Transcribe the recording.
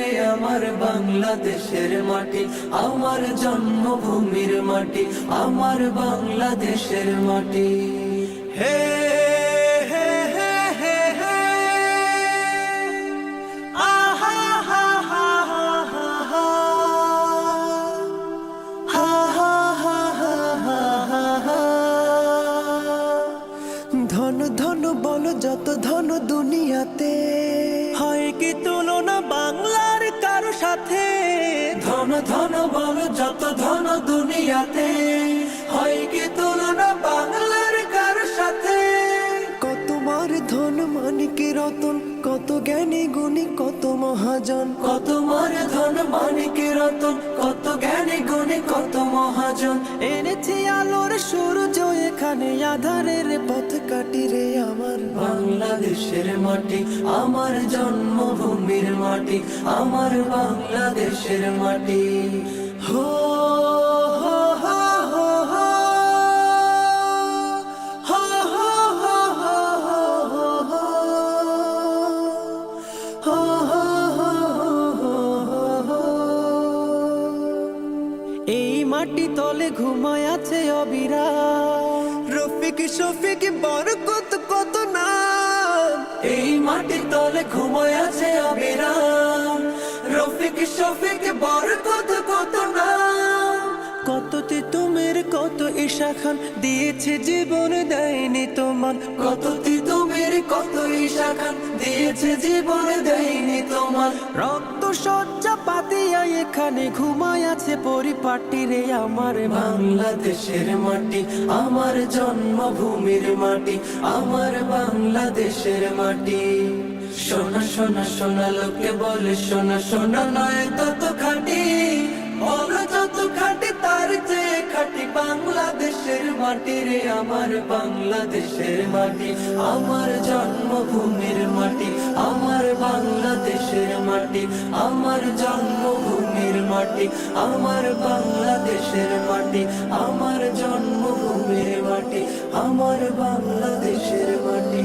রে আমার বাংলাদেশের মাটি, আমার জন্মভূমির মাটি, আমার বাংলাদেশের মাটি। হে ধন ধন বল যত ধন দুনিয়াতে। হয় কি তো ধন বল যত ধন দুনিয়াতে হয় কি তুলনা? রতন কত জ্ঞানী গুণী কত মহাজন। কত মার ধন মানিকে রতন কত জ্ঞানী গুণী কত মহাজন। এনেছি আলোর সূর্য এখানে আধারের পথ কাটি রে আমার বাংলাদেশের মাটি আমার জন্মভূমির মাটি আমার বাংলাদেশের মাটি। হো হো এই মাটি তলে ঘুমায় আছে অবিরা রফিক, শফিক, বরকত, কত না এই মাটি তলে ঘুমায় আছে অবিরাম। রফিক, শফিক, বরকত, কত নাম। কত তিতুমের কত ঈশা খান দিয়েছে জীবন দেয়নি তোমার। কত তিতুমের কত ঈশা খান দিয়েছে জীবন দেয়নি তোমার। রক্ত সজ্জা পাতিয়া এখানে ঘুমায় আছে পরিপাটি রে আমার বাংলাদেশের মাটি, আমার জন্মভূমির মাটি, আমার বাংলাদেশের মাটি। সোনা সোনা সোনা লোকে বলে সোনা সোনা নয় তত বাংলাদেশের মাটি রে, আমার বাংলাদেশের মাটি। আমার জন্মভূমির মাটি, আমার বাংলাদেশের মাটি। আমার জন্মভূমির মাটি, আমার বাংলাদেশের মাটি। আমার জন্মভূমির মাটি, আমার বাংলাদেশের মাটি।